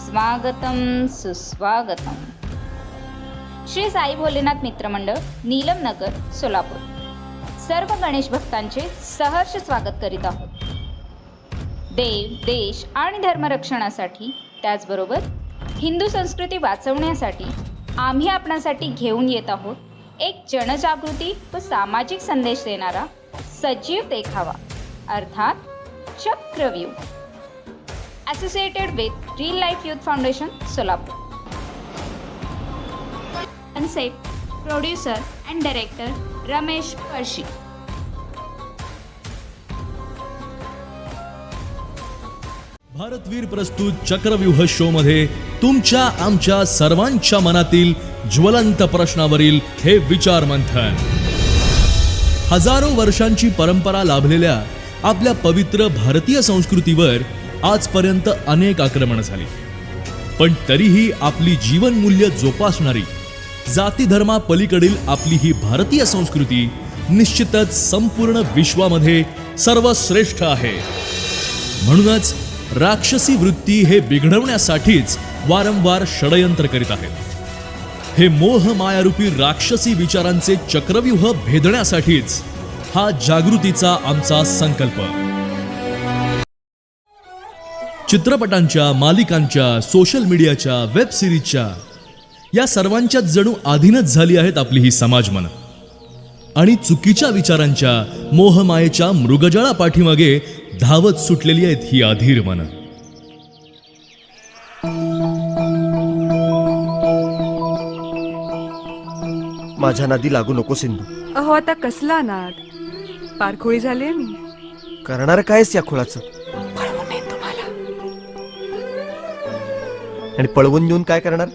स्वागतम सुस्वागतम. श्री साई भोलेनाथ मित्रमंडळ नीलम नगर सोलापूर. सर्व गणेश भक्तांचे सहर्ष स्वागत करीत आहोत. देव देश आणि धर्मरक्षणासाठी त्याचबरोबर हिंदू संस्कृती वाचवण्यासाठी आम्ही आपणासाठी घेऊन येत आहोत एक जनजागृती व सामाजिक संदेश देणारा सजीव देखावा अर्थात चक्रव्यूह. Associated with Real Life Youth Foundation, Solapur. Concept, producer and director Ramesh Parshi. Bharatveer प्रस्तुत चक्रव्यूह शो मध्ये तुमच्या आमच्या सर्वांच्या मनातील ज्वलंत प्रश्नावरील हे विचार मंथन हजारो वर्षांची परंपरा लाभलेल्या आपल्या पवित्र भारतीय संस्कृतीवर आजपर्यंत अनेक आक्रमण झाली. पण तरीही आपली जीवनमूल्य जोपासणारी जाती आपली ही भारतीय संस्कृती निश्चितच संपूर्ण विश्वामध्ये सर्वश्रेष्ठ आहे. म्हणूनच राक्षसी वृत्ती हे बिघडवण्यासाठीच वारंवार षडयंत्र करीत आहेत. हे मोह मायारूपी राक्षसी विचारांचे चक्रव्यूह भेदण्यासाठीच हा जागृतीचा आमचा संकल्प. चित्रपटांच्या मालिकांच्या सोशल मीडियाच्या वेब सिरीजच्या या सर्वांच्यात जणू अधीनच झाली आहेत आपली ही समाजमन आणि चुकीच्या विचारांच्या मोहमायेच्या मृगजळा पाठीमागे धावत सुटलेली आहेत ही अधीर मन. माझ्या नादी लागू नको सिंधू. अहो आता कसला नाद? पारखोळी झाली मी. करणार कायस या खुळाचं? आणि पळवून देऊन काय करणार?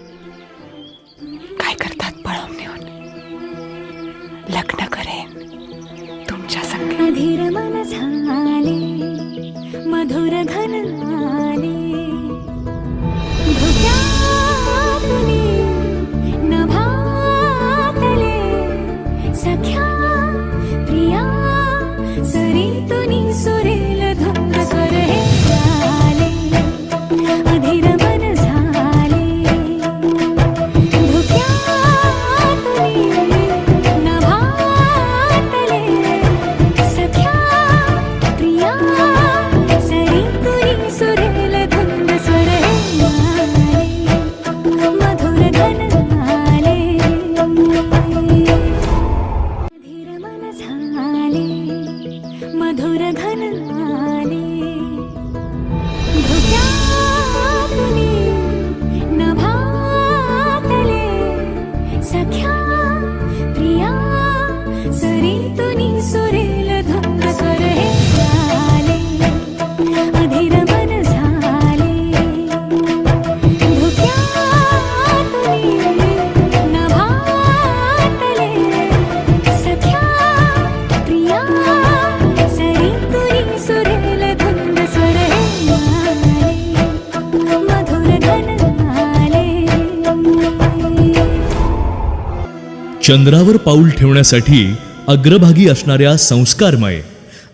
चंद्रावर पाऊल ठेवण्यासाठी अग्रभागी असणाऱ्या संस्कारमय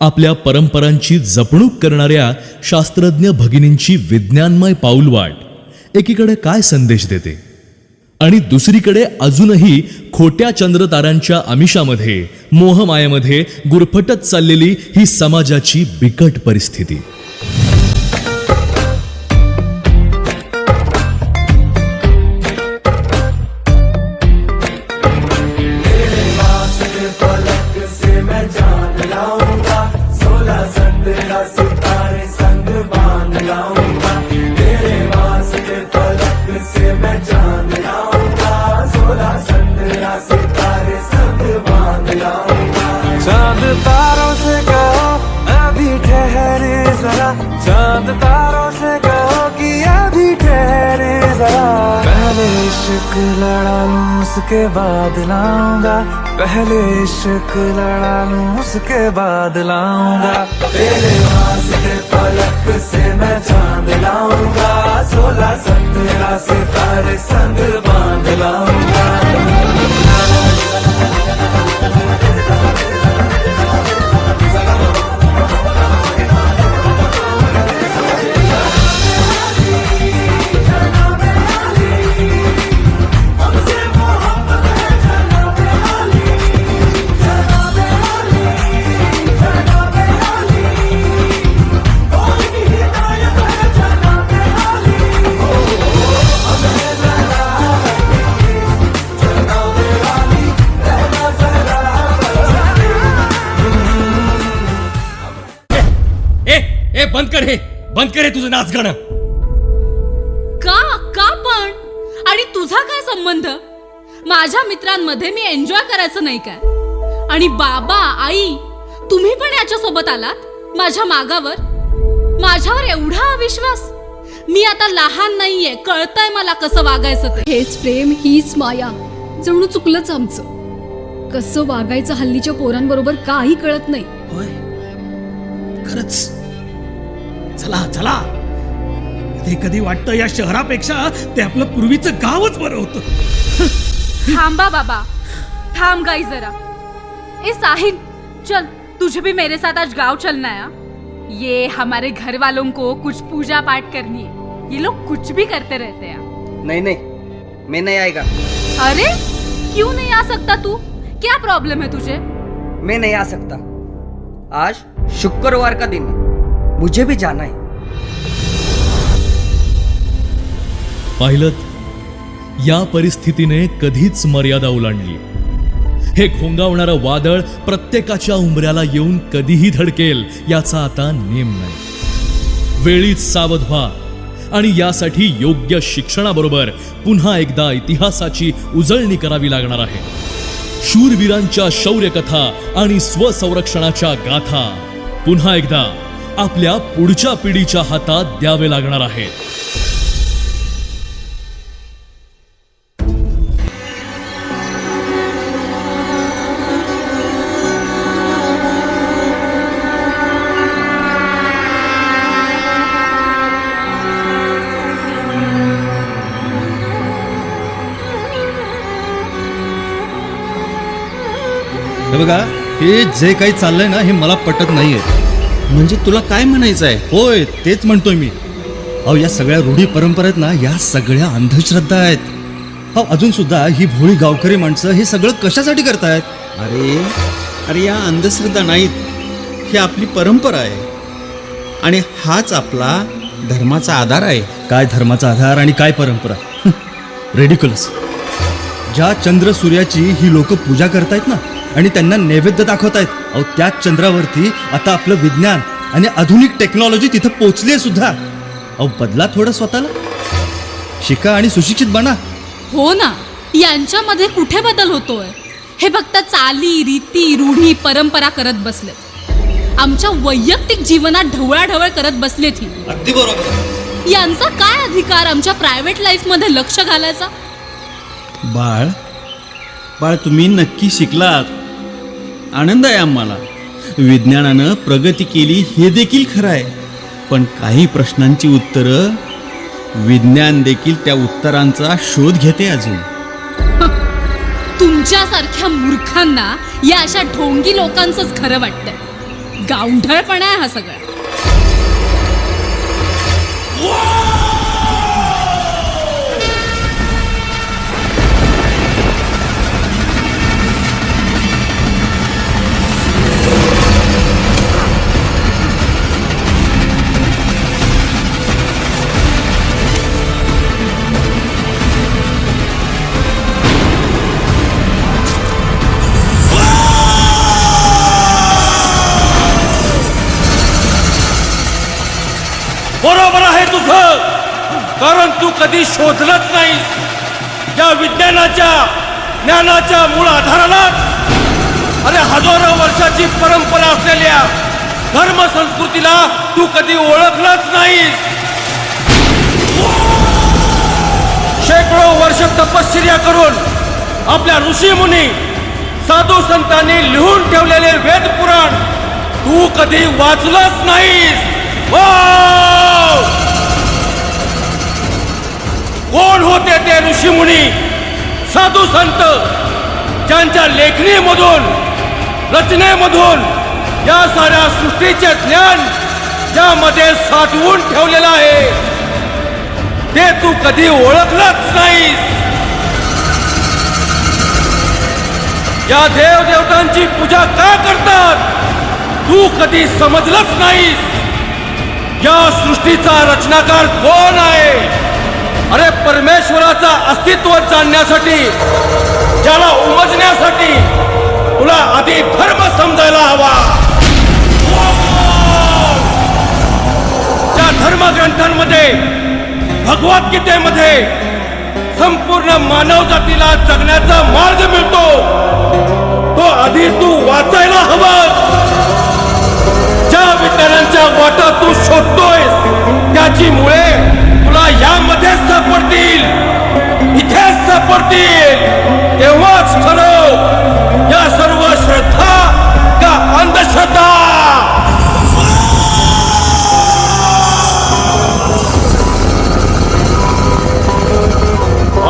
आपल्या परंपरांची जपणूक करणाऱ्या शास्त्रज्ञ भगिनींची विज्ञानमय पाऊलवाट एकीकडे काय संदेश देते? आणि दुसरीकडे अजूनही खोट्या चंद्रतारांच्या आमिषामध्ये मोहमायेमध्ये गुरफटत चाललेली ही समाजाची बिकट परिस्थिती. चांद तारों से कहो अभी ठहरे जरा। चांद तारों से कहो कि अभी ठहरे जरा। पहले इश्क लड़ा लूं उसके बाद लाऊंगा। पहले इश्क लड़ा लूं उसके बाद लाऊंगा। तेरे वास्ते पलक से मैं चांद लाऊंगा। सोलह सत्रह सितारे संग बांध लाऊंगा। तुझं नाच गाणं. का? का पण? आणि तुझा काय संबंध? माझ्या मित्रांमध्ये मी एन्जॉय करायचं नाही काय? आणि बाबा आई तुम्ही पण याच्या सोबत आलात? माझ्या मागावर? माझ्यावर एवढा अविश्वास? मी आता लहान नाहीये कळतंय मला कसं वागायचं ते. हेच प्रेम हीच माया. जणू चुकलंच आमचं. कसं वागायचं हल्लीच्या पोरांबरोबर काही कळत नाही. होय? खरंच. चला चला. कधी कधी वाटतं या शहरापेक्षा ते आपलं पूर्वीचं गावच बरं होतं. थांबा बाबा. थांब गाई जरा. ए साहिल चल. तुझे भी मेरे साथ आज गांव चलना है? ये हमारे घर वालों को कुछ पूजा पाठ करनी है. ये लोग कुछ भी करते रहते हैं. नहीं नहीं. मैं नहीं आएगा. अरे क्यों नहीं आ सकता तू? क्या प्रॉब्लम है तुझे? मैं नहीं आ सकता. आज शुक्रवार का दिन है. मुझे भी जाना है। पाहिलं या परिस्थितीने कधीच मर्यादा ओलांडली. हे घोंगावणारं वादळ प्रत्येकाच्या उंबऱ्याला येऊन कधीही धडकेल याचा आता नेम नाही. वेळीच सावध व्हा आणि यासाठी योग्य शिक्षणाबरोबर पुन्हा एकदा इतिहासाची उजळणी करावी लागणार आहे. शूरवीरांच्या शौर्यकथा आणि स्वसंरक्षणाच्या गाथा पुन्हा एकदा आपल्या पुढच्या पिढीच्या हातात द्यावे लागणार आहेत. हे बघा हे जे काही चाललंय ना हे मला पटत नाहीये. म्हणजे तुला काय म्हणायचं आहे? होय तेच म्हणतोय मी. अहो या सगळ्या रूढी परंपरा आहेत ना या सगळ्या अंधश्रद्धा आहेत. अहो अजून सुद्धा ही भोळी गावकरी माणसं हे सगळं कशासाठी करतायत? अरे अरे या अंधश्रद्धा नाहीत. ही आपली परंपरा आहे. आणि हाच आपला धर्माचा आधार आहे. काय धर्माचा आधार आणि काय परंपरा? रेडिकुलस ज्या चंद्र सूर्याची ही लोक पूजा करतायत ना आणि त्यांना नैवेद्य दाखवतायत अहो त्याच चंद्रावरती आता आपलं विज्ञान आणि आधुनिक टेक्नॉलॉजी तिथं पोचली सुद्धा. अहो बदला थोडं स्वतःला. शिका आणि सुशिक्षित बना. हो ना यांच्यामध्ये कुठे बदल होतोय? हे फक्त चाली रीती रूढी परंपरा करत बसले आमच्या वैयक्तिक जीवनात ढवळाढवळ करत बसलेत ही. अगदी बरोबर. यांचा काय अधिकार आमच्या प्रायव्हेट लाईफमध्ये लक्ष घालायचा? बाळ बाळ तुम्ही नक्की शिकलात. आनंद आहे आम्हाला. विज्ञानानं प्रगती केली हे देखील खरं आहे. पण काही प्रश्नांची उत्तरं विज्ञान देखील त्या उत्तरांचा शोध घेते अजून. तुमच्यासारख्या मूर्खांना या अशा ढोंगी लोकांचंच खरं वाटतंय. गावढळपणा आहे हा सगळा. कारण तू कधी शोधलंच नाही. या विज्ञानाच्या ज्ञानाच्या मूळ आधारालाच. अरे हजारो वर्षाची परंपरा असलेल्या धर्म संस्कृतीला तू कधी ओळखलंच नाहीस शेकडो वर्ष तपश्चर्या करून आपल्या ऋषीमुनी साधू संतांनी लिहून ठेवलेले वेद पुराण तू कधी वाचलंच नाहीस. वा कोण होते ते ऋषीमुनी साधू संत ज्यांच्या लेखणीमधून रचनेमधून या साऱ्या सृष्टीचे ज्ञान यामध्ये साठवून ठेवलेलं आहे. ते तू कधी ओळखलंच नाहीस. या देवदेवतांची पूजा का करतात? तू कधी समजलंच नाहीस. या सृष्टीचा रचनाकार कोण आहे? अरे परमेश्वराचा अस्तित्व जाणण्यासाठी ज्याला उमजण्यासाठी तुला आधी धर्म समजायला हवा. त्या धर्मग्रंथांमध्ये भगवद्गीतेमध्ये संपूर्ण मानव जातीला जगण्याचा मार्ग मिळतो. तो आधी तू वाचायला हवा. ज्या विचारांच्या वाटा तू शोधतोय त्याची मुळे तुला यामध्ये सापडतील. इथेच सापडतील. तेव्हाच ठरव या सर्व श्रद्धा का अंधश्रद्धा?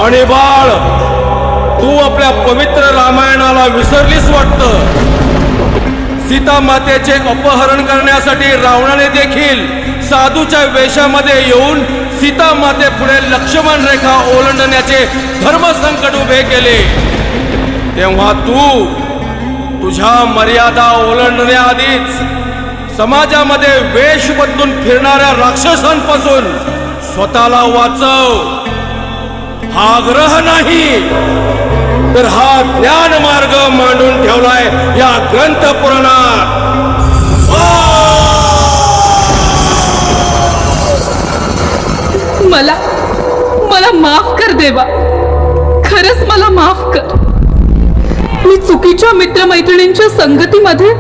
आणि बाळ तू आपल्या पवित्र रामायणाला विसरलीस वाटतं. सीता मातेचे अपहरण करण्यासाठी रावणाने देखील साधूच्या वेशामध्ये येऊन सीता माते पुढे लक्ष्मण रेखा ओलांडण्याचे धर्मसंकट उभे केले. तेव्हा तू तुझ्या मर्यादा ओलांडण्याआधीच समाजामध्ये वेश बदलून फिरणाऱ्या राक्षसांपासून स्वतःला वाचव. हा आग्रह नाही तर हा ज्ञान मार्ग मांडून ठेवलाय या ग्रंथ पुराणात मला मला माफ कर देवा. खरंच मला माफ कर. मी चुकीच्या मित्रमैत्रिणींच्या संगतीमध्ये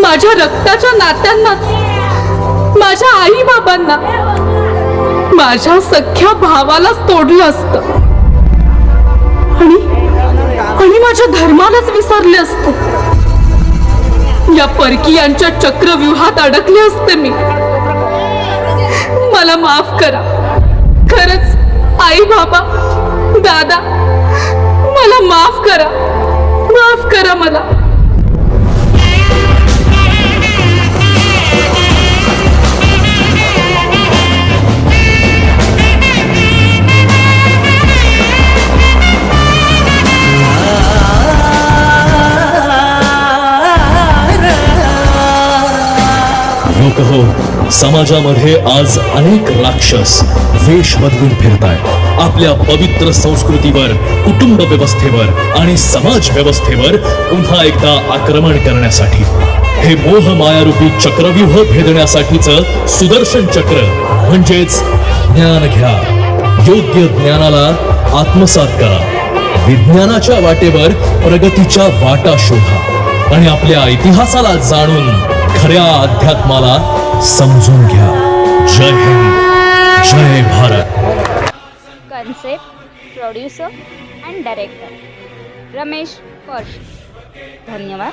माझ्या रक्ताच्या नात्यांनाच माझ्या आई बाबांना माझ्या सख्या भावालाच तोडलं असतं. आणि आणि माझ्या धर्मालाच विसरले असते. या परकीयांच्या चक्रव्यूहात अडकले असते मी. मला माफ करा. खरंच आई बाबा दादा मला माफ करा. माफ करा मला. हो, हो. समाजामध्ये आज अनेक राक्षस वेश बदलून फिरतायत आपल्या पवित्र संस्कृतीवर कुटुंब व्यवस्थेवर आणि समाज व्यवस्थेवर पुन्हा एकदा आक्रमण करण्यासाठी. हे मोह मायारूपी चक्रव्यूह भेदण्यासाठीच सुदर्शन चक्र म्हणजेच ज्ञान घ्या. योग्य ज्ञानाला आत्मसात करा. विज्ञानाच्या वाटेवर प्रगतीच्या वाटा शोधा. आणि आपल्या इतिहासाला जाणून खऱ्या अध्यात्माला समजून घ्या. जय हिंद. जय Bharat. Concept producer and director Ramesh Parsh धन्यवाद.